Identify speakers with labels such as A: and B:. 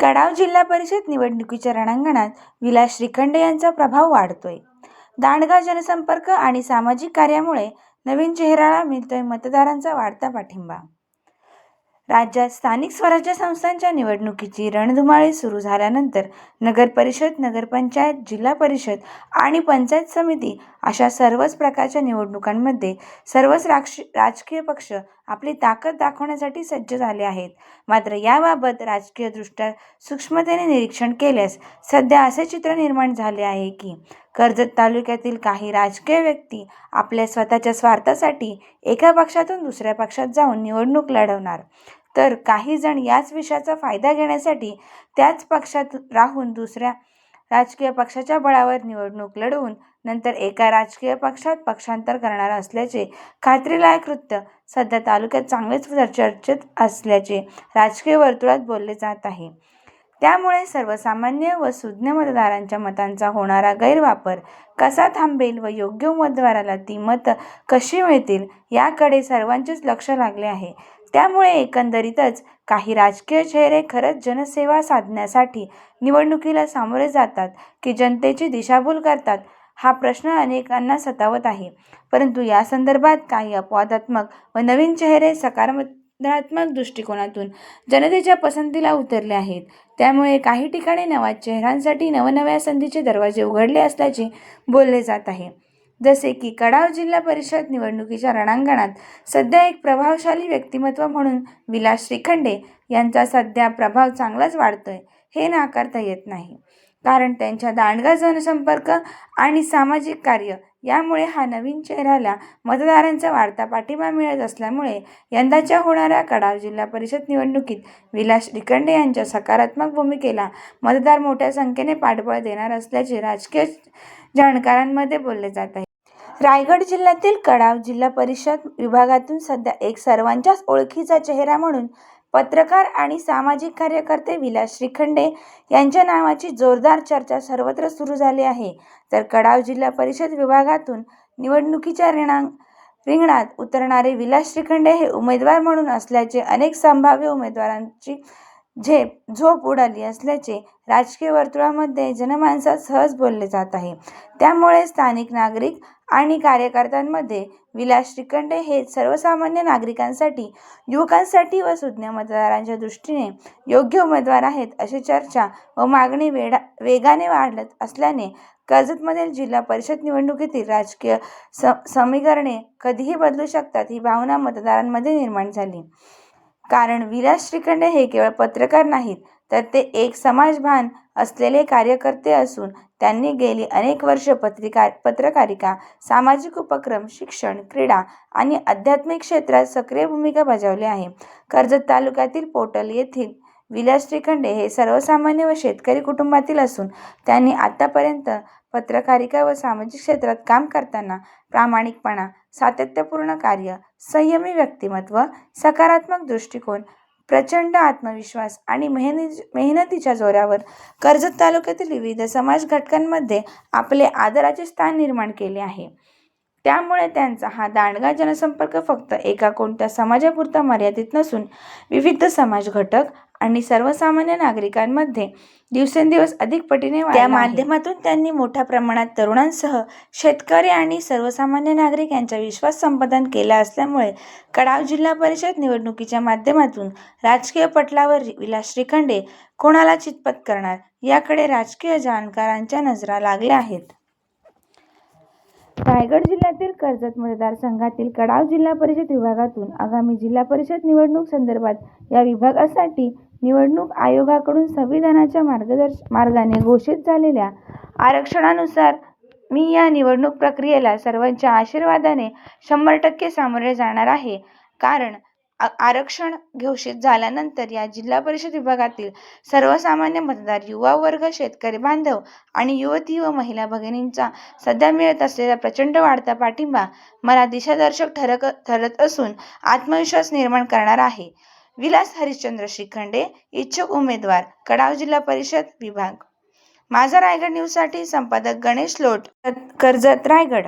A: कडाव जिल्हा परिषद निवडणुकीच्या रणांगणात विलास श्रीखंडे यांचा प्रभाव वाढतोय. दांडगा जनसंपर्क आणि सामाजिक कार्यामुळे नवीन चेहराला मिळतोय मतदारांचा वाढता पाठिंबा. राज्यात स्थानिक स्वराज्य संस्थांच्या निवडणुकीची रणधुमाळी सुरू झाल्यानंतर नगर परिषद नगरपंचायत जिल्हा परिषद आणि पंचायत समिती अशा सर्वच प्रकारच्या निवडणुकांमध्ये सर्वच राक्ष राजकीय पक्ष आपली ताकद दाखवण्यासाठी सज्ज झाले आहेत. मात्र याबाबत राजकीयदृष्ट्या सूक्ष्मतेने निरीक्षण केल्यास सध्या असे चित्र निर्माण झाले आहे की कर्जत तालुक्यातील काही राजकीय व्यक्ती आपल्या स्वतःच्या स्वार्थासाठी एका पक्षातून दुसऱ्या पक्षात जाऊन निवडणूक लढवणार. तर काही जण याच विषयाचा फायदा घेण्यासाठी त्याच पक्षात राहून दुसऱ्या राजकीय पक्षाच्या बळावर निवडणूक लढवून नंतर एका राजकीय पक्षात पक्षांतर करणार असल्याचे खात्रीलायक कृत्य सध्या तालुक्यात चांगलेच चर्चेत असल्याचे राजकीय वर्तुळात बोलले जात आहे. त्यामुळे सर्वसामान्य व सुज्ञ मतदारांच्या मतांचा होणारा गैरवापर कसा थांबेल व योग्य उमेदवाराला ती मतं कशी मिळतील याकडे सर्वांचेच लक्ष लागले आहे. त्यामुळे एकंदरीतच काही राजकीय चेहरे खरंच जनसेवा साधण्यासाठी निवडणुकीला सामोरे जातात की जनतेची दिशाभूल करतात हा प्रश्न अनेकांना सतावत आहे. परंतु या संदर्भात काही अपवादात्मक व नवीन चेहरे सकारात्मक दृष्टिकोनातून जनतेच्या पसंतीला उतरले आहेत. त्यामुळे काही ठिकाणी नव्या चेहऱ्यांसाठी नवनव्या संधीचे दरवाजे उघडले असल्याचे बोलले जात आहे. जसे की कडाव जिल्हा परिषद निवडणुकीच्या रणांगणात सध्या एक प्रभावशाली व्यक्तिमत्व म्हणून विलास श्रीखंडे यांचा सध्या प्रभाव चांगलाच वाढतोय हे नाकारता येत नाही. कारण त्यांच्या दांडगा जनसंपर्क आणि सामाजिक कार्य यामुळे हा नवीन चेहऱ्याला मतदारांचा वाढता पाठिंबा मिळत असल्यामुळे यंदाच्या होणाऱ्या कडाव जिल्हा परिषद निवडणुकीत विलास श्रीखंडे यांच्या सकारात्मक भूमिकेला मतदार मोठ्या संख्येने पाठबळ देणार असल्याचे राजकीय जाणकारांमध्ये बोलले जात आहे. रायगड जिल्ह्यातील कडाव जिल्हा परिषद विभागातून सध्या एक सर्वांच्याच ओळखीचा चेहरा म्हणून पत्रकार आणि सामाजिक कार्यकर्ते विलास श्रीखंडे यांच्या नावाची जोरदार चर्चा सर्वत्र सुरू झाली आहे. तर कडाव जिल्हा परिषद विभागातून निवडणुकीच्या रिणांग रिंगणात उतरणारे विलास श्रीखंडे हे उमेदवार म्हणून असल्याचे अनेक संभाव्य उमेदवारांची झेप झोप उडाली असल्याचे राजकीय वर्तुळामध्ये जनमानसात सहज बोलले जात आहे. त्यामुळे स्थानिक नागरिक आणि कार्यकर्त्यांमध्ये विलास श्रीखंडे हे सर्वसामान्य नागरिकांसाठी युवकांसाठी व सुज्ञ मतदारांच्या दृष्टीने योग्य उमेदवार आहेत अशी चर्चा व मागणी वेडा वेगाने वाढत असल्याने कर्जतमधील जिल्हा परिषद निवडणुकीतील राजकीय स समीकरणे कधीही बदलू शकतात ही भावना मतदारांमध्ये निर्माण झाली. कारण विराज श्रीखंडे हे केवळ पत्रकार नाहीत तर ते एक समाजभान असलेले कार्यकर्ते असून त्यांनी गेली अनेक वर्ष पत्रिका पत्रकारिका सामाजिक उपक्रम शिक्षण क्रीडा आणि आध्यात्मिक क्षेत्रात सक्रिय भूमिका बजावली आहे. कर्जत तालुक्यातील पोटल येथील विलास श्रीखंडे हे सर्वसामान्य व शेतकरी कुटुंबातील असून त्यांनी आतापर्यंत पत्रकारिका व सामाजिक क्षेत्रात काम करताना प्रामाणिकपणा सातत्यपूर्ण कार्य संयमी व्यक्तिमत्व सकारात्मक दृष्टिकोन प्रचंड आत्मविश्वास आणि मेहनी मेहनतीच्या जोरावर कर्जत तालुक्यातील विविध समाज घटकांमध्ये आपले आदराचे स्थान निर्माण केले आहे. त्यामुळे त्यांचा हा दांडगा जनसंपर्क फक्त एका कोणत्या समाजापुरता मर्यादित नसून विविध समाज घटक आणि सर्वसामान्य नागरिकांमध्ये दिवसेंदिवस अधिक पटीने त्या माध्यमातून त्यांनी मोठ्या प्रमाणात तरुणांसह शेतकरी आणि सर्वसामान्य नागरिक यांचा विश्वास संपादन केला असल्यामुळे कडाव जिल्हा परिषद निवडणुकीच्या माध्यमातून राजकीय पटलावर विलास श्रीखंडे कोणाला चितपत करणार याकडे राजकीय जाणकारांच्या नजरा लागल्या आहेत. रायगड जिल्ह्यातील कर्जत मतदारसंघातील कडाव जिल्हा परिषद विभागातून आगामी जिल्हा परिषद निवडणूक संदर्भात या विभागासाठी निवडणूक आयोगाकडून संविधानाच्या मार्गदर्श मार्गाने घोषित झालेल्या आरक्षणानुसार मी या निवडणूक प्रक्रियेला सर्वांच्या आशीर्वादाने शंभर टक्के सामोरे जाणार आहे. कारण आरक्षण घोषित झाल्यानंतर या जिल्हा परिषद विभागातील सर्वसामान्य मतदार युवा वर्ग शेतकरी बांधव आणि युवती व महिला भगिनींचा सध्या मिळत असलेला प्रचंड वाढता पाठिंबा मला दिशादर्शक ठरक ठरत असून आत्मविश्वास निर्माण करणार आहे. विलास हरिश्चंद्र श्रीखंडे इच्छुक उमेदवार कडाव जिल्हा परिषद विभाग. माझा रायगड न्यूजसाठी संपादक गणेश लोट कर्जत रायगड.